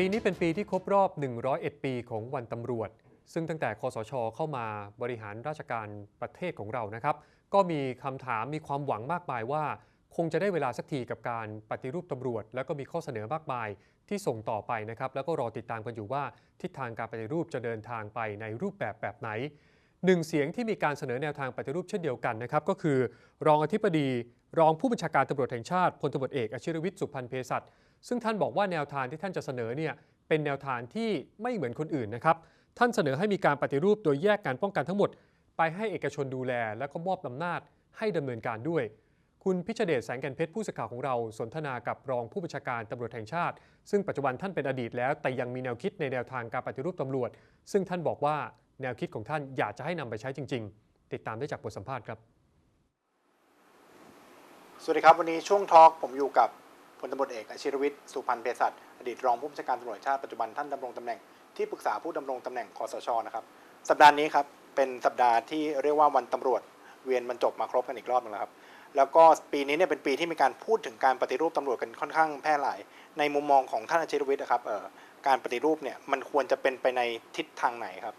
ปีนี้เป็นปีที่ครบรอบ 101 ปีของวันตำรวจ ซึ่งตั้งแต่คอสช เข้ามาบริหารราชการประเทศของเรานะครับ ก็มีคำถามมีความหวังมากมายว่า คงจะได้เวลาสักทีกับการปฏิรูปตำรวจ แล้วก็มีข้อเสนอมากมายที่ส่งต่อไปนะครับ แล้วก็รอติดตามกันอยู่ว่าทิศทางการปฏิรูปจะเดินทางไปในรูปแบบแบบไหนหนึ่งเสียงที่มีการเสนอแนวทางปฏิรูปเช่นเดียวกันนะครับ ก็คือ รองอธิบดี รองผู้บัญชาการตำรวจแห่งชาติพลตำรวจเอกอชิรวิทย์สุพันธ์เภสัช ซึ่งท่านบอกว่าแนวทางที่ท่านจะเสนอเนี่ยเป็นแนวทางที่ไม่เหมือนคนอื่นนะครับ ท่านเสนอให้มีการปฏิรูปโดยแยกการป้องกันทั้งหมด ไปให้เอกชนดูแล แล้วก็มอบอำนาจให้ดำเนินการด้วย คุณพิชเดชแสงแก่นเพชรผู้สื่อข่าวของเรา สนทนากับรองผู้บัญชาการตำรวจแห่งชาติ ซึ่งปัจจุบันท่านเป็นอดีตแล้ว แต่ยังมีแนวคิดในแนวทางการปฏิรูปตำรวจ ซึ่งท่านบอกว่าแนวคิดของท่านอยากจะให้นำไปใช้จริง ๆ ติดตามได้จากบทสัมภาษณ์ครับ สวัสดีครับวันนี้ช่วงทอล์กผมอยู่กับ พลตำรวจเอกอาชิรวิทย์สุพันธ์เภสัชอดีตรองผู้บัญชาการตำรวจแห่งชาติปัจจุบันท่านดำรงตำแหน่งที่ปรึกษาผู้ดำรงตำแหน่งคอสชนะครับสัปดาห์นี้ครับเป็นสัปดาห์ที่เรียกว่าวันตำรวจเวียนบรรจบมาครบกันอีกรอบหนึงแล้วครับแล้วก็ปีนี้เนี่ยเป็นปีที่มีการพูดถึงการปฏิรูปตำรวจกันค่อนข้างแพร่หลาย ในมุมมองของท่านอาชิรวิทย์นะครับเอ่อการปฏิรูปเนี่ยมันควรจะเป็นไปในทิศทางไหนครับ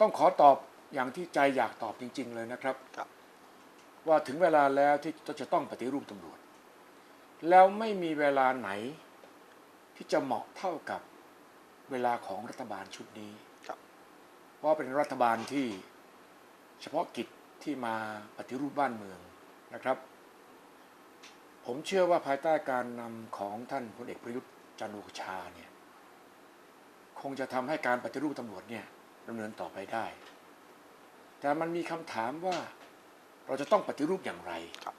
ต้องขอตอบอย่างที่ใจอยากตอบจริง ๆ เลยนะครับครับว่าถึงเวลาแล้วที่จะต้องปฏิรูปตำรวจ แล้วไม่มีเวลาไหนที่จะเหมาะเท่ากับเวลาของรัฐบาลชุดนี้ครับเพราะเป็นรัฐบาลที่เฉพาะกิจที่มาปฏิรูปบ้านเมืองนะครับ ผมเชื่อว่าภายใต้การนำของท่านพลเอกประยุทธ์จันทร์โอชาเนี่ยคงจะทำให้การปฏิรูปตำรวจเนี่ยดำเนินต่อไปได้ แต่มันมีคำถามว่าเราจะต้องปฏิรูปอย่างไรครับ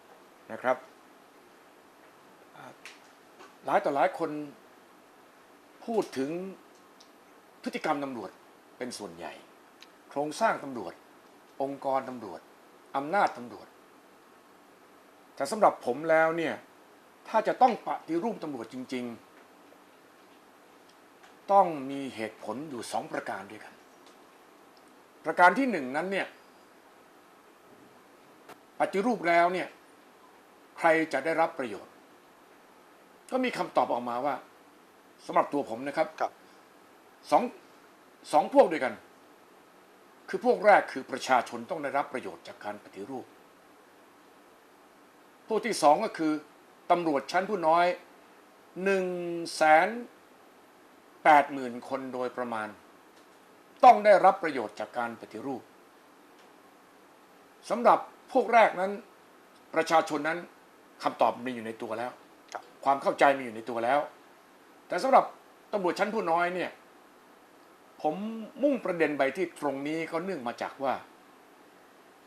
นะครับอ่า หลายต่อหลายคนพูดถึงพฤติกรรมตำรวจเป็นส่วนใหญ่ โครงสร้างตำรวจ องค์กรตำรวจอำนาจตำรวจ แต่สำหรับผมแล้วเนี่ยถ้าจะต้องปฏิรูปตำรวจจริง ๆ ต้องมีเหตุผลอยู่สองประการด้วยกัน ประการที่หนึ่งนั้นเนี่ยปฏิรูปแล้วเนี่ยใครจะได้รับประโยชน์ ก็มีคำตอบออกมาว่าสำหรับตัวผมนะครับครับสองสองพวกด้วยกัน คือพวกแรกคือประชาชนต้องได้รับประโยชน์จากการปฏิรูป พวกที่สองก็คือตำรวจชั้นผู้น้อยหนึ่งแสนแปดหมื่นคนโดยประมาณ ต้องได้รับประโยชน์จากการปฏิรูปสำหรับพวกแรกนั้น ประชาชนนั้นคำตอบมีอยู่ในตัวแล้ว ความเข้าใจมีอยู่ในตัวแล้ว แต่สำหรับตำรวจชั้นผู้น้อยเนี่ย ผมมุ่งประเด็นไปที่ตรงนี้ก็เนื่องมาจากว่า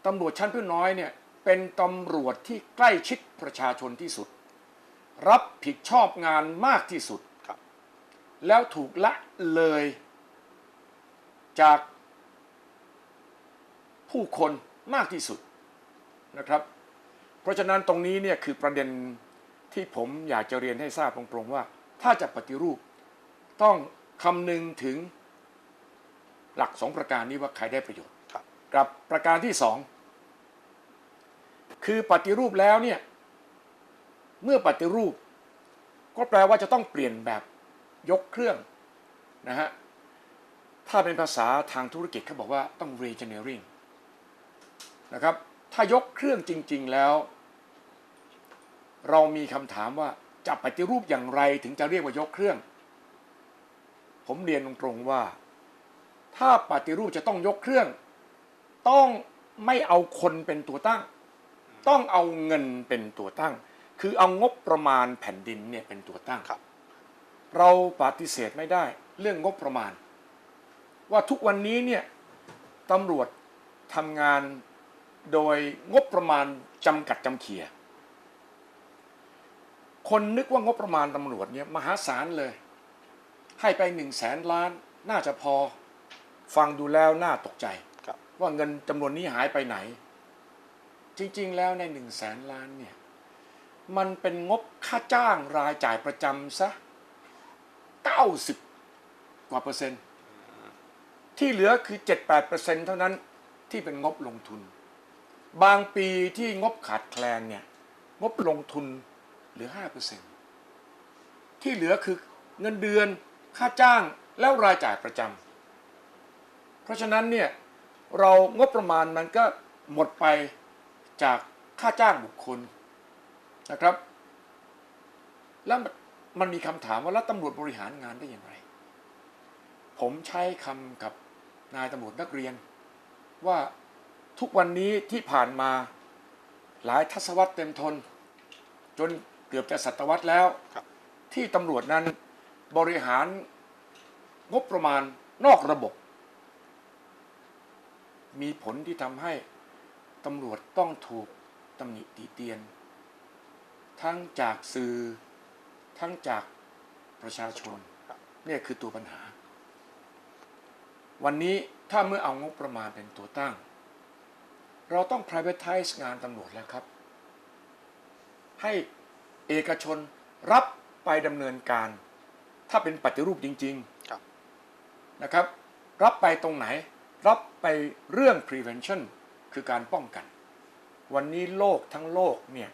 ตำรวจชั้นผู้น้อยเนี่ยเป็นตำรวจที่ใกล้ชิดประชาชนที่สุด รับผิดชอบงานมากที่สุดครับ แล้วถูกละเลยจากผู้คนมากที่สุดนะครับ เพราะฉะนั้นตรงนี้เนี่ยคือประเด็น ที่ผมอยากจะเรียนให้ทราบตรงๆว่า ถ้าจะปฏิรูปต้องคำนึงถึงหลักสองประการนี้ว่าใครได้ประโยชน์ครับกับประการที่สองคือปฏิรูปแล้วเนี่ยเมื่อปฏิรูป ก็แปลว่าจะต้องเปลี่ยนแบบยกเครื่องนะฮะถ้าเป็นภาษาทางธุรกิจเขาบอกว่าต้อง regeneering นะครับถ้ายกเครื่องจริง ๆ แล้ว เรามีคำถามว่าจะปฏิรูปอย่างไรถึงจะเรียกว่ายกเครื่อง ผมเรียนตรงๆว่า ถ้าปฏิรูปจะต้องยกเครื่อง ต้องไม่เอาคนเป็นตัวตั้ง ต้องเอาเงินเป็นตัวตั้ง คือเอางบประมาณแผ่นดินเนี่ยเป็นตัวตั้งครับ เราปฏิเสธไม่ได้ เรื่องงบประมาณ ว่าทุกวันนี้เนี่ยตำรวจทำงานโดยงบประมาณจำกัดจำเขีย คนนึกว่างบประมาณตำรวจเนี่ยมหาศาลเลย ให้ไปหนึ่งแสนล้านน่าจะพอฟังดูแล้วน่าตกใจครับว่าเงินจำนวนนี้หายไปไหน จริงๆ แล้วในหนึ่งแสนล้านเนี่ยมันเป็นงบค่าจ้างรายจ่ายประจำซะ 90 กว่าเปอร์เซ็นต์ ที่เหลือคือ 7-8เปอร์เซ็นต์เท่านั้นที่เป็นงบลงทุน บางปีที่งบขาดแคลนเนี่ยงบลงทุน เหลือ5เปอร์เซ็นที่เหลือคือเงินเดือนค่าจ้างแล้วรายจ่ายประจำเพราะฉะนั้นเนี่ยเรางบประมาณมันก็หมดไปจากค่าจ้างบุคคลนะครับ แล้วมันมันมีคำถามว่าแล้วตำรวจบริหารงานได้อย่างไร ผมใช้คำกับนายตำรวจนักเรียน ว่าทุกวันนี้ที่ผ่านมาหลายทศวรรษเต็มทน จน เกือบจะศตวรรษแล้วครับที่ตำรวจนั้นบริหารงบประมาณนอกระบบ มีผลที่ทำให้ตำรวจต้องถูกตำหนิติเตียน ทั้งจากสื่อทั้งจากประชาชนครับเนี่ยคือตัวปัญหา วันนี้ถ้าเมื่อเอางบประมาณเป็นตัวตั้ง เราต้อง privatize งานตำรวจแล้วครับ ให้ เอกชนรับไปดำเนินการ ถ้าเป็นปฏิรูปจริงครับๆนะครับ รับไปตรงไหน รับไปเรื่อง prevention คือการป้องกัน วันนี้โลกทั้งโลกเนี่ย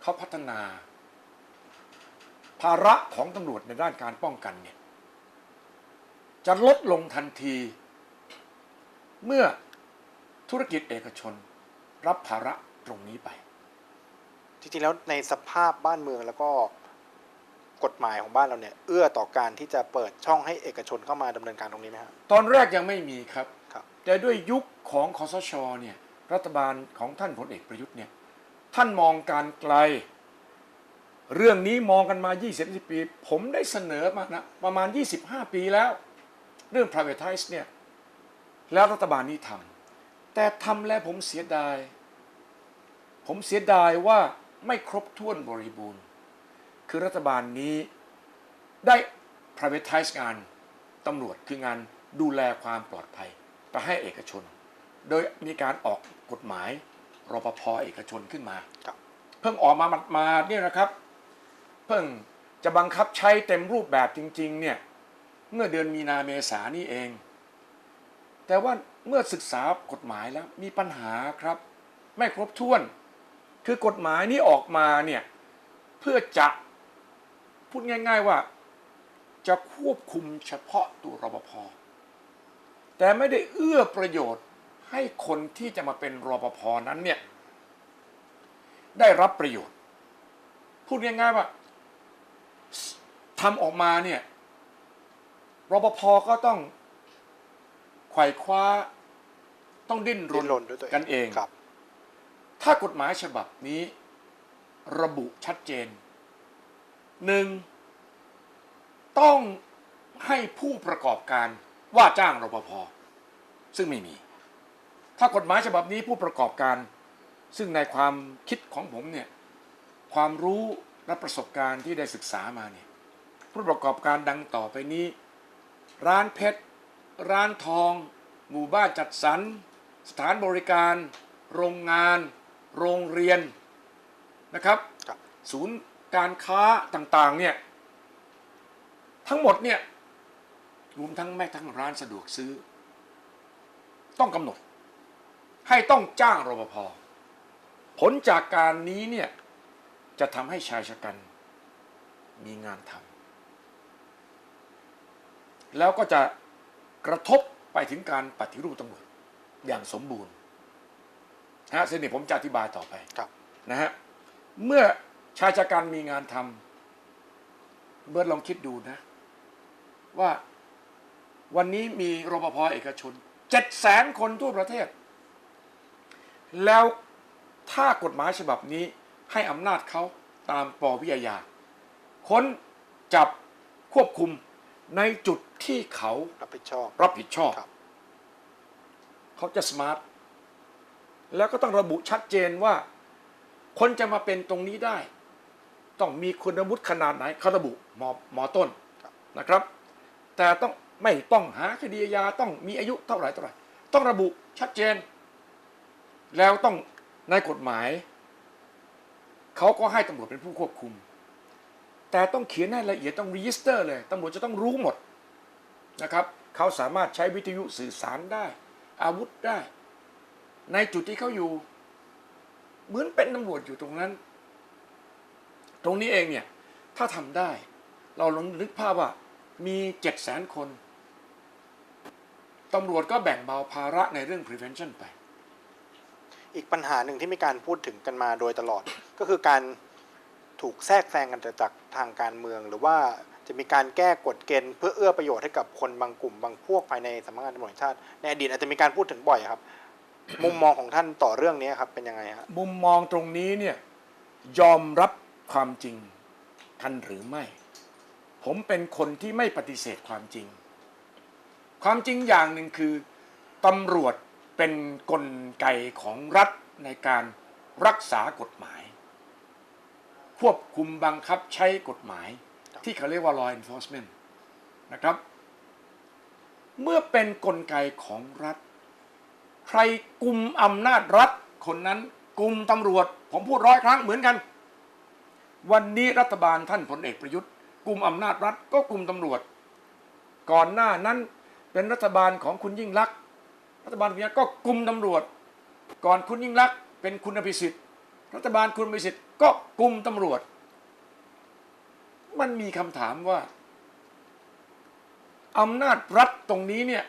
เขาพัฒนา ภาระของตำรวจในด้านการป้องกันเนี่ยจะลดลงทันที เมื่อธุรกิจเอกชน รับภาระตรงนี้ไป จริงๆแล้วในสภาพบ้านเมืองแล้วก็กฎหมายของบ้านเราเนี่ยเอื้อต่อการที่จะเปิดช่องให้เอกชนเข้ามาดำเนินการตรงนี้ไหมครับตอนแรกยังไม่มีครับครับ แต่ด้วยยุคของคอสชเนี่ยรัฐบาลของท่านพลเอกประยุทธ์เนี่ยท่านมองการไกล เรื่องนี้มองกันมา 20 ปี ผมได้เสนอมานะประมาณ 25 ปีแล้ว เรื่อง privatize เนี่ยแล้วรัฐบาลนี้ทำแต่ทำแล้วผมเสียดาย ผมเสียดายว่า ไม่ครบถ้วนบริบูรณ์ คือรัฐบาลนี้ได้ privatize งานตำรวจคืองานดูแลความปลอดภัยไปให้เอกชน โดยมีการออกกฎหมายรปภเอกชนขึ้นมาครับเพิ่งออกมามาเนี่ยนะครับ เพิ่งจะบังคับใช้เต็มรูปแบบจริง ๆ เนี่ยเมื่อเดือนมีนาเมษานี่เอง แต่ว่าเมื่อศึกษากฎหมายแล้วมีปัญหาครับ ไม่ครบถ้วน คือกฎหมายนี้ออกมาเนี่ยเพื่อจะพูดง่าย ๆว่า จะควบคุมเฉพาะตัวรปภแต่ไม่ได้เอื้อประโยชน์ให้คนที่จะมาเป็นรปภนั้นเนี่ยได้รับประโยชน์ พูดง่ายๆว่าทำออกมาเนี่ยรปภก็ต้องไขว่คว้าต้องดิ้นรดิ้นนรนด้วยตัวเองกันเองครับ ถ้ากฎหมายฉบับนี้ ระบุชัดเจนหนึ่งต้องให้ผู้ประกอบการว่าจ้างรปภซึ่งไม่มี ถ้ากฎหมายฉบับนี้ผู้ประกอบการ ซึ่งในความคิดของผมเนี่ยความรู้และประสบการณ์ที่ได้ศึกษามาเนี่ยผู้ประกอบการดังต่อไปนี้ ร้านเพชร ร้านทอง หมู่บ้านจัดสรร สถานบริการ โรงงาน โรงเรียนนะครับครับ ศูนย์การค้าต่างๆเนี่ยทั้งหมดเนี่ยรวมทั้งแม้ทั้งร้านสะดวกซื้อ ต้องกำหนด ให้ต้องจ้างรปภผลจากการนี้เนี่ยจะทำให้ชายชะกันมีงานทำแล้วก็จะกระทบไปถึงการปฏิรูปตำรวจอย่างสมบูรณ์ นะฮะซึ่งนี่ผมจะอธิบายต่อไปครับ นะฮะเมื่อชายชะกันมีงานทำเบิร์ดลองคิดดูนะ ว่าวันนี้มีรปภเอกชนเจ็ดแสนคนทั่วประเทศ แล้วถ้ากฎหมายฉบับนี้ให้อำนาจเขาตามปวิทยาค้นจับควบคุมในจุดที่เขารับผิดชอบรับผิดชอบ ครับ เขาจะสมาร์ท แล้วก็ต้องระบุชัดเจนว่า คนจะมาเป็นตรงนี้ได้ ต้องมีคุณวุฒิขนาดไหนเขาระบุหมอหมอต้นนะครับ แต่ต้องไม่ต้องหาคดีอาญาต้องมีอายุเท่าไหร่เท่าไหร่ต้องระบุชัดเจน แล้วต้องในกฎหมายเขาก็ให้ตำรวจเป็นผู้ควบคุม แต่ต้องเขียนให้ละเอียดต้องรีจิสเตอร์เลยตำรวจจะต้องรู้หมดนะครับเขาสามารถใช้วิทยุสื่อสารได้ อาวุธได้ ในจุดที่เขาอยู่ เหมือนเป็นตำรวจอยู่ตรงนั้น ตรงนี้เองเนี่ย ถ้าทำได้ เราลองนึกภาพว่า มีเจ็ดแสนคนตำรวจก็แบ่งเบาภาระในเรื่อง prevention ไป อีกปัญหาหนึ่งที่มีการพูดถึงกันมาโดยตลอด ก็คือการถูกแทรกแซงกันจากทางการเมือง หรือว่าจะมีการแก้กฎเกณฑ์เพื่อเอื้อประโยชน์ให้กับคนบางกลุ่มบางพวกภายในสำนักงานตำรวจแห่งชาติ ในอดีตอาจจะมีการพูดถึงบ่อยครับ มุมมองของท่านต่อเรื่องนี้ครับเป็นยังไงฮะมุมมองตรงนี้เนี่ยยอมรับความจริงกันหรือไม่ ผมเป็นคนที่ไม่ปฏิเสธความจริง ความจริงอย่างหนึ่งคือตำรวจเป็นนกลไกของรัฐในการรักษากฎหมาย ควบคุมบังคับใช้กฎหมาย ที่เขาเรียกว่า law enforcement นะครับ เมื่อเป็นนกลไกของรัฐ ใครกลุ่มอำนาจรัฐคนนั้นกลุ่มตำรวจ ผมพูดร้อยครั้งเหมือนกัน วันนี้รัฐบาลท่านพลเอกประยุทธ์กลุ่มอำนาจรัฐก็กลุ่มตำรวจ ก่อนหน้านั้นเป็นรัฐบาลของคุณยิ่งลักษณ์รัฐบาลคุณยิ่งลักษณ์ก็กลุ่มตำรวจ ก่อนคุณยิ่งลักษณ์เป็นคุณอภิสิทธิ์ รัฐบาลคุณอภิสิทธิ์ก็กลุ่มตำรวจ มันมีคำถามว่าอำนาจรัฐตรงนี้เนี่ย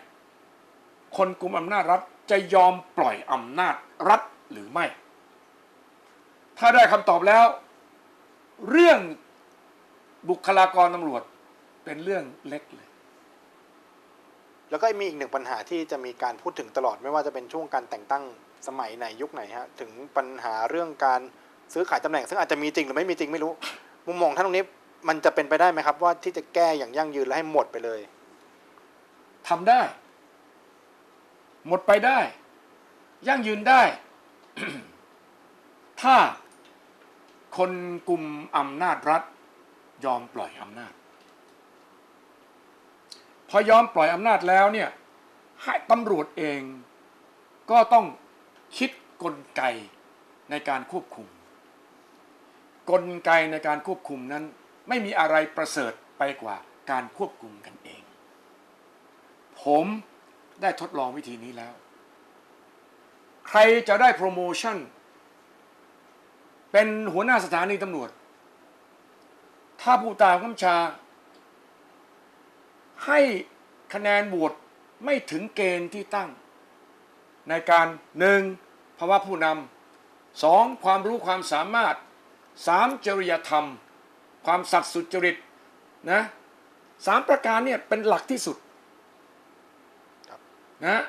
คนกลุ่มอำนาจรัฐ จะยอมปล่อยอำนาจรัฐหรือไม่ ถ้าได้คำตอบแล้ว เรื่องบุคลากรตำรวจเป็นเรื่องเล็กเลย แล้วก็มีอีกหนึ่งปัญหาที่จะมีการพูดถึงตลอดไม่ว่าจะเป็นช่วงการแต่งตั้งสมัยไหนยุคไหนฮะถึงปัญหาเรื่องการซื้อขายตำแหน่ง ซึ่งอาจจะมีจริงหรือไม่มีจริงไม่รู้ มุมมองท่านตรงนี้มันจะเป็นไปได้ไหมครับ ว่าที่จะแก้อย่างยั่งยืนและให้หมดไปเลยทำได้ หมดไปได้ ยั่งยืนได้ ถ้าคนกลุ่มอำนาจรัฐ ยอมปล่อยอำนาจ พอยอมปล่อยอำนาจแล้วเนี่ยให้ตำรวจเองก็ต้องคิดกลไกในการควบคุม กลไกในการควบคุมนั้น ไม่มีอะไรประเสริฐไปกว่าการควบคุมกันเอง ผม ได้ทดลองวิธีนี้แล้ว ใครจะได้โปรโมชั่น เป็นหัวหน้าสถานีตำรวจ ถ้าผู้ตามคำชา ให้คะแนนโหวตไม่ถึงเกณฑ์ที่ตั้ง ในการหนึ่งภาวะผู้นำสองความรู้ความสามารถสามจริยธรรม ความสัตย์สุจริตนะสามประการเนี่ยเป็นหลักที่สุด นะ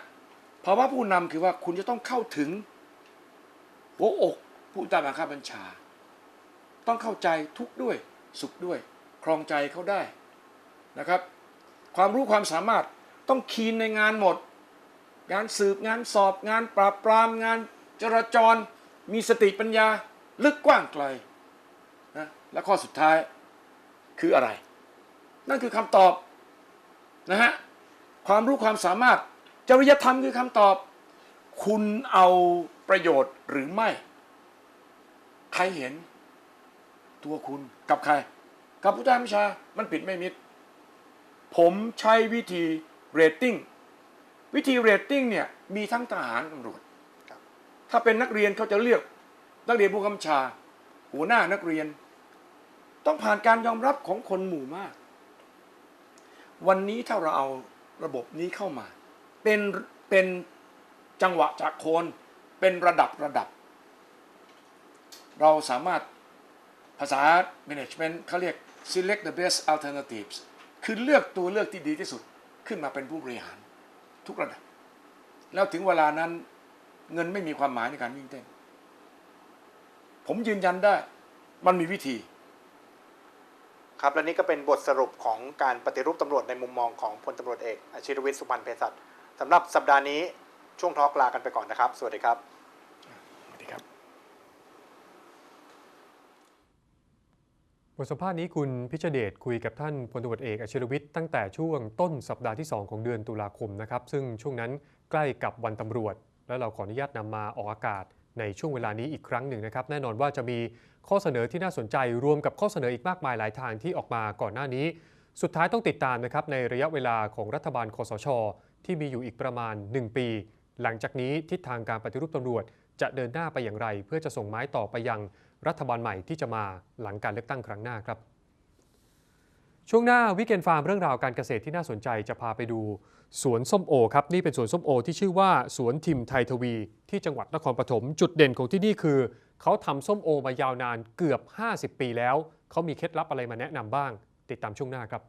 ภาวะผู้นำคือว่าคุณจะต้องเข้าถึงหัวอกผู้ใต้บังคับบัญชา ต้องเข้าใจทุกข์ด้วยสุขด้วย ครองใจเขาได้นะครับ ความรู้ความสามารถต้องคีนในงานหมด งานสืบงานสอบงานปราบปรามงานจราจร มีสติปัญญาลึกกว้างไกลนะและข้อสุดท้ายคืออะไร นั่นคือคำตอบนะฮะความรู้ความสามารถ จริยธรรมคือคำตอบ คุณเอาประโยชน์หรือไม่ ใครเห็น ตัวคุณกับใคร กับผู้ใต้บัญชา มันผิดไม่มิด ผมใช้วิธีเรตติ้ง วิธีเรตติ้งเนี่ยมีทั้งทหารตำรวจครับถ้าเป็นนักเรียนเขาจะเลือก นักเรียนผู้กำชา หัวหน้านักเรียน ต้องผ่านการยอมรับของคนหมู่มาก วันนี้ถ้าเราเอาระบบนี้เข้ามา เป็นเป็นจังหวะจากโคนเป็นระดับระดับ เราสามารถภาษา management เขาเรียก select the best alternatives คือเลือกตัวเลือกที่ดีที่สุดขึ้นมาเป็นผู้บริหาร ทุกระดับ แล้วถึงเวลานั้นเงินไม่มีความหมายในการวิ่งเต้น ผมยืนยันได้ มันมีวิธี ครับและนี่ก็เป็นบทสรุปของการปฏิรูปตำรวจในมุมมองของพลตำรวจเอกอาชิรวิทย์สุพรรณเภสัช สำหรับสัปดาห์นี้ช่วงทอล์กลากันไปก่อนนะครับ สวัสดีครับสวัสดีครับ บทสัมภาษณ์นี้คุณพิชเดชคุยกับท่านพลตำรวจเอกอชิรวิทย์ตั้งแต่ช่วงต้นสัปดาห์ที่ 2 ของเดือนตุลาคมนะครับ ซึ่งช่วงนั้นใกล้กับวันตำรวจ และเราขออนุญาตนำมาออกอากาศในช่วงเวลานี้อีกครั้งหนึ่งนะครับ แน่นอนว่าจะมีข้อเสนอที่น่าสนใจรวมกับข้อเสนออีกมากมายหลายทางที่ออกมาก่อนหน้านี้ สุดท้ายต้องติดตามนะครับในระยะเวลาของรัฐบาลคอสช ที่มีอยู่อีกประมาณ 1 ปี หลังจากนี้ทิศทางการปฏิรูปตำรวจ จะเดินหน้าไปอย่างไร เพื่อจะส่งไม้ต่อไปยังรัฐบาลใหม่ที่จะมาหลังการเลือกตั้งครั้งหน้าครับ ช่วงหน้าวิกเกนฟาร์มเรื่องราวการเกษตรที่น่าสนใจจะพาไปดู สวนส้มโอครับนี่เป็นสวนส้มโอ ที่ชื่อว่าสวนทิมไทยทวี ที่จังหวัดนครปฐมจุดเด่นของที่นี่คือ เขาทำส้มโอมายาวนานเกือบ 50 ปีแล้วเขามีเคล็ดลับอะไรมาแนะนำบ้าง ติดตามช่วงหน้าครับ